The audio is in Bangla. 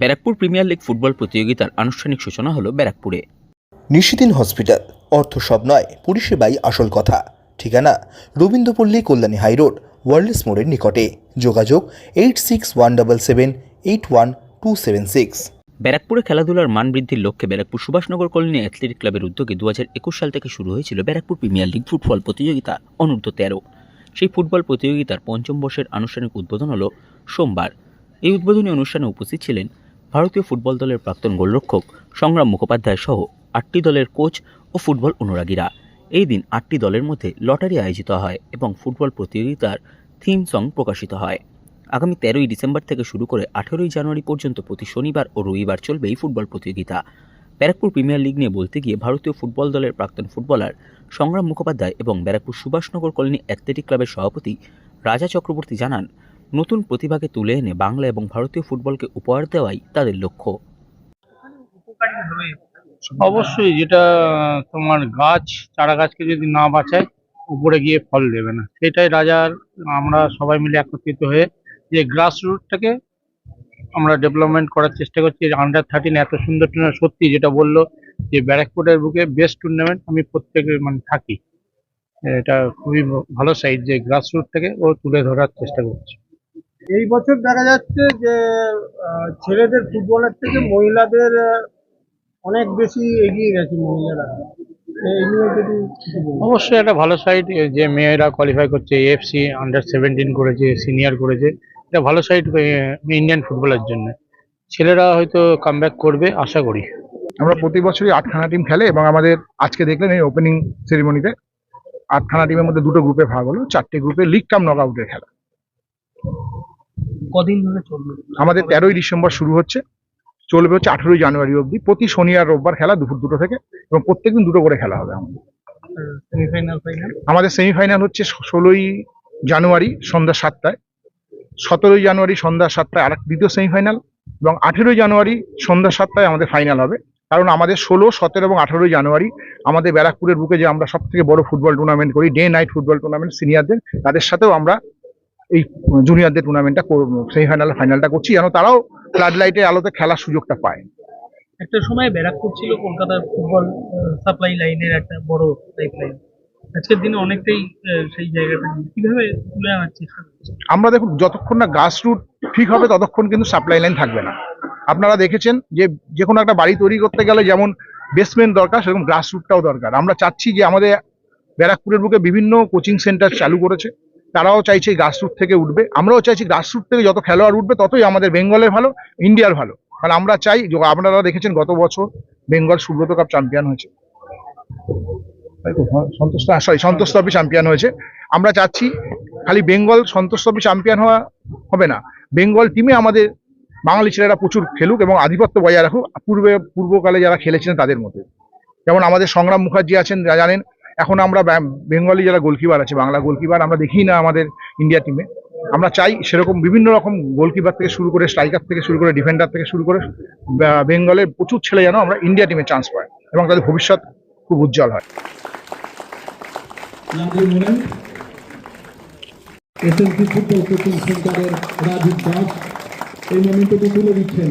ব্যারাকপুর প্রিমিয়ার লিগ ফুটবল প্রতিযোগিতার আনুষ্ঠানিক সূচনা হলো ব্যারাকপুরে। নিশিদিন হসপিটাল অর্থ সব নয় পরিষেবাই আসল কথা। ঠিকানা রবীন্দ্রপল্লী কল্যাণী হাইরোড ওয়ার্ল্ডস মোড়ের নিকটে। যোগাযোগ eight six one double seven eight one two seven six. ব্যারাকপুরে খেলাধুলার মান বৃদ্ধির লক্ষ্যে ব্যারাকপুর সুভাষনগর কলোনি অ্যাথলেটিক ক্লাবের উদ্যোগে দু হাজার একুশ সাল থেকে শুরু হয়েছিল ব্যারাকপুর প্রিমিয়ার লিগ ফুটবল প্রতিযোগিতা অনূর্ধ্ব তেরো। সেই ফুটবল প্রতিযোগিতার পঞ্চম বর্ষের আনুষ্ঠানিক উদ্বোধন হলো সোমবার। এই উদ্বোধনী অনুষ্ঠানে উপস্থিত ছিলেন ভারতীয় ফুটবল দলের প্রাক্তন গোলরক্ষক সংগ্রাম মুখোপাধ্যায় সহ আটটি দলের কোচ ও ফুটবল অনুরাগীরা। এই দিন আটটি দলের মধ্যে লটারি আয়োজিত হয় এবং ফুটবল প্রতিযোগিতার থিম সং প্রকাশিত হয়। আগামী তেরোই ডিসেম্বর থেকে শুরু করে আঠেরোই জানুয়ারি পর্যন্ত প্রতি শনিবার ও রবিবার চলবে এই ফুটবল প্রতিযোগিতা। ব্যারাকপুর প্রিমিয়ার লিগ নিয়ে বলতে গিয়ে ভারতীয় ফুটবল দলের প্রাক্তন ফুটবলার সংগ্রাম মুখোপাধ্যায় এবং ব্যারাকপুর সুভাষনগর কলোনি অ্যাথলেটিক ক্লাবের সভাপতি রাজা চক্রবর্তী জানান নতুন প্রতিভাকে তুলে এনে বাংলা এবং ভারতীয় ফুটবলকে উপহার দেওয়াই তাদের লক্ষ্য। অবশ্যই যেটা, তোমার গাছ, চারা গাছকে যদি না বাঁচায়, উপরে গিয়ে ফল দেবে না। সেটাই রাজার আমরা সবাই মিলে একত্রিত হয়ে যে গ্রাস রুটটাকে আমরা ডেভেলপমেন্ট করার চেষ্টা করছি। আন্ডার থার্টিন এত সুন্দর টুর্নামেন্ট সত্যি যেটা বলল যে ব্যারাকপুরের বুকে বেস্ট টুর্নামেন্ট আমি প্রত্যেকে মানে থাকি। এটা খুবই ভালো সাইড যে গ্রাস রুটটাকে ও তুলে ধরার চেষ্টা করছে। এই বছর দেখা যাচ্ছে যে আহ, ছেলেদের ফুটবলের থেকে মহিলাদের অনেক বেশি এগিয়ে গেছে মহিলারা। অবশ্যই একটা ভালো সাইড যে মেয়েরা কোয়ালিফাই করছে এএফসি আন্ডার সেভেন্টিন করেছে সিনিয়র করেছে এটা ভালো সাইড ইন্ডিয়ান ফুটবলের জন্য। ছেলেরা হয়তো কামব্যাক করবে আশা করি। আমরা প্রতি বছরই আটখানা টিম খেলে এবং আমাদের আজকে দেখলেন এই ওপেনিং সেরিমনিতে আটখানা টিমের মধ্যে দুটো গ্রুপে ভাগ হলো চারটে গ্রুপে লিগ কাম নক আউটের খেলা। কদিন ধরে চলবে? আমাদের তেরোই ডিসেম্বর শুরু হচ্ছে। চলবে হচ্ছে আঠেরোই জানুয়ারি অবধি। প্রতি শনি আর রোববার খেলা দুপুর দুটো থেকে এবং প্রত্যেকদিন দুটো করে খেলা হবে আমাদের। সেমিফাইনাল ফাইনাল আমাদের সেমিফাইনাল হচ্ছে ষোলোই জানুয়ারি সন্ধ্যা সাতটায়। সতেরোই জানুয়ারি সন্ধ্যা সাতটায় আর এক দ্বিতীয় সেমিফাইনাল এবং আঠেরোই জানুয়ারি সন্ধ্যা সাতটায় আমাদের ফাইনাল হবে। কারণ আমাদের ষোলো সতেরো এবং আঠেরোই জানুয়ারি আমাদের ব্যারাকপুরের বুকে যে আমরা সব থেকে বড় ফুটবল টুর্নামেন্ট করি ডে নাইট ফুটবল টুর্নামেন্ট সিনিয়রদের তাদের সাথেও আমরা এই জুনিয়রদের টুর্নামেন্টটা সেমিফাইনাল ফাইনালটা করছি। যেন তারাও ফ্লাড লাইটের আলোতে খেলার সুযোগটা পায়। একটা সময় ব্যারাকপুর ছিল কলকাতার ফুটবল সাপ্লাই লাইনের একটা বড় পাইপ লাইন আজকের দিনে অনেকটাই সেই জায়গাটা কীভাবে তুলে আনার চেষ্টা আমরা দেখুন যতক্ষণ না গাছ রুট ঠিক হবে ততক্ষণ কিন্তু সাপ্লাই লাইন থাকবে না। আপনারা দেখেছেন যে যে কোনো একটা বাড়ি তৈরি করতে গেলে যেমন বেসমেন্ট দরকার সেরকম গ্রাস রুটটাও দরকার। আমরা চাচ্ছি যে আমাদের ব্যারাকপুরের বুকে বিভিন্ন কোচিং সেন্টার চালু করেছে। তারাও চাইছে গ্রাস রুট থেকে উঠবে। আমরাও চাইছি গ্রাস রুট থেকে যত খেলোয়াড় উঠবে, ততই আমাদের বেঙ্গলের ভালো, ইন্ডিয়ার ভালো। কারণ আমরা চাই আপনারা দেখেছেন গত বছর বেঙ্গল সুব্রত কাপ চ্যাম্পিয়ন হয়েছে। তো? Santosh sorry Santosh trophy champion হয়েছে। আমরা চাচ্ছি খালি বেঙ্গল সন্তোষ ট্রফি চ্যাম্পিয়ন হওয়া হবে না। বেঙ্গল টিমে আমাদের বাঙালি ছেলেরা প্রচুর খেলুক এবং আধিপত্য বজায় রাখুক। পূর্বে পূর্বকালে যারা খেলেছিলেন তাদের মধ্যে। যেমন আমাদের সংগ্রাম মুখার্জি আছেন, যা জানেন এখন আমরা বেঙ্গলি যারা গোলকিপার আছে, বাংলা গোলকিপার, আমরা দেখি না আমাদের ইন্ডিয়া টিমে আমরা চাই সেরকম বিভিন্ন রকম গোলকিপার থেকে শুরু করে স্ট্রাইকার থেকে শুরু করে ডিফেন্ডার থেকে শুরু করে বেঙ্গলের প্রচুর ছেলে যেন আমরা ইন্ডিয়া টিমে চান্স পাই এবং তাদের ভবিষ্যৎ খুব উজ্জ্বল হয়। এই তুলে দিচ্ছেন।